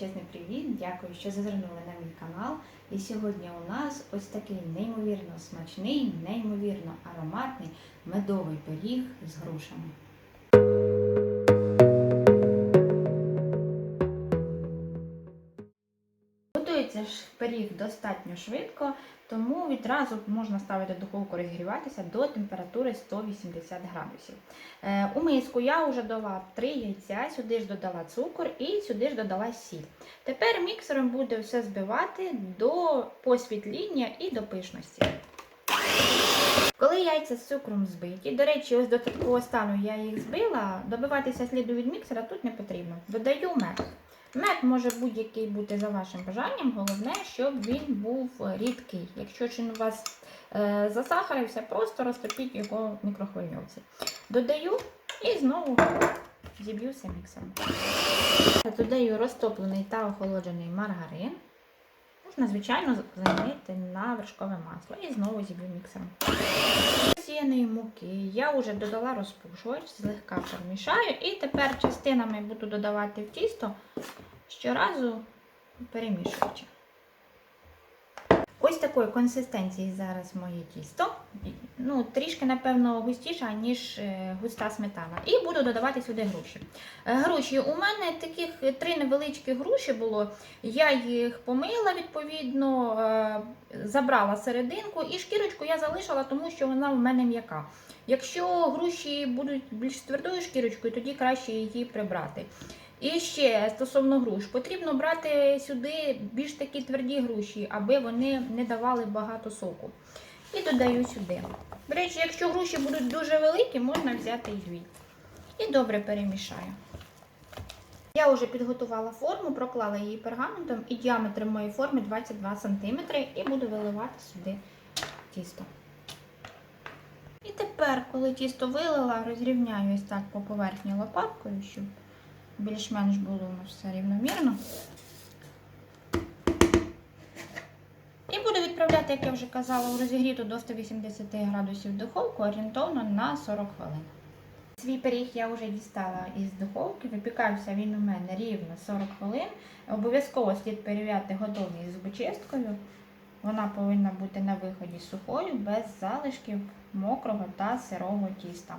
величезний привіт! Дякую, що зазирнули на мій канал. І сьогодні у нас ось такий неймовірно смачний, неймовірно ароматний медовий пиріг з грушами. Пиріг достатньо швидко, тому відразу можна ставити духовку розігріватися до температури 180 градусів. Е, у миску я вже дала 3 яйця, сюди ж додала цукор і сюди ж додала сіль. Тепер міксером буде все збивати до посвітління і до пишності. Коли яйця з цукром збиті, до речі, ось до такого стану я їх збила, добиватися сліду від міксера тут не потрібно. Додаю мед. Мед може будь-який бути за вашим бажанням, головне, щоб він був рідкий. Якщо він у вас е, засахарився, просто розтопіть його в мікрохвильовці. Додаю і знову зіб'юся міксом. Додаю розтоплений та охолоджений маргарин. Можна, звичайно, замінити на вершкове масло і знову зіб'ю міксером. Сіяної муки я вже додала розпушувач, злегка перемішаю і тепер частинами буду додавати в тісто щоразу перемішуючи. Ось такої консистенції зараз моє тісто. Ну, Трішки, напевно, густіша, ніж е, густа сметана. І буду додавати сюди груші. Е, Груші, у мене таких три невеличкі груші було. Я їх помила, відповідно, е, забрала серединку і шкірочку я залишила, тому що вона в мене м'яка. Якщо груші будуть більш твердою шкірочкою, тоді краще її прибрати. І ще стосовно груш, потрібно брати сюди більш такі тверді груші, аби вони не давали багато соку. І додаю сюди. До речі, якщо груші будуть дуже великі, можна взяти дві. І добре перемішаю. Я вже підготувала форму, проклала її пергаментом і діаметр моєї форми 22 см і буду виливати сюди тісто. І тепер, коли тісто вилила, розрівняю ось так по поверхні лопаткою, щоб більш-менш було нас все рівномірно. І буду відправляти, як я вже казала, у розігріту до 180 градусів духовку орієнтовно на 40 хвилин. Свій пиріг я вже дістала із духовки, випікався він у мене рівно 40 хвилин. Обов'язково слід перевіряти готовність зубочисткою. Вона повинна бути на виході сухою, без залишків мокрого та сирого тіста.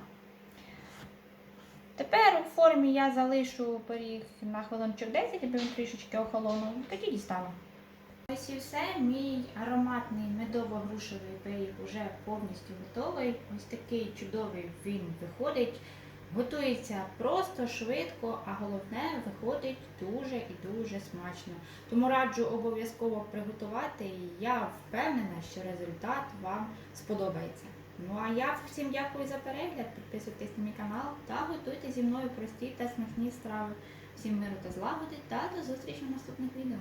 Тепер у формі я залишу пиріг на хвилинчик 10, аби він трішечки охолонув, тоді дістану. Ось і все, мій ароматний медово-грушевий пиріг вже повністю готовий. Ось такий чудовий він виходить. Готується просто, швидко, а головне виходить дуже і дуже смачно. Тому раджу обов'язково приготувати і я впевнена, що результат вам сподобається. Ну а я всім дякую за перегляд. Підписуйтесь на мій канал та готуйте зі мною прості та смачні страви. Всім миру та злагоди та до зустрічі в наступних відео.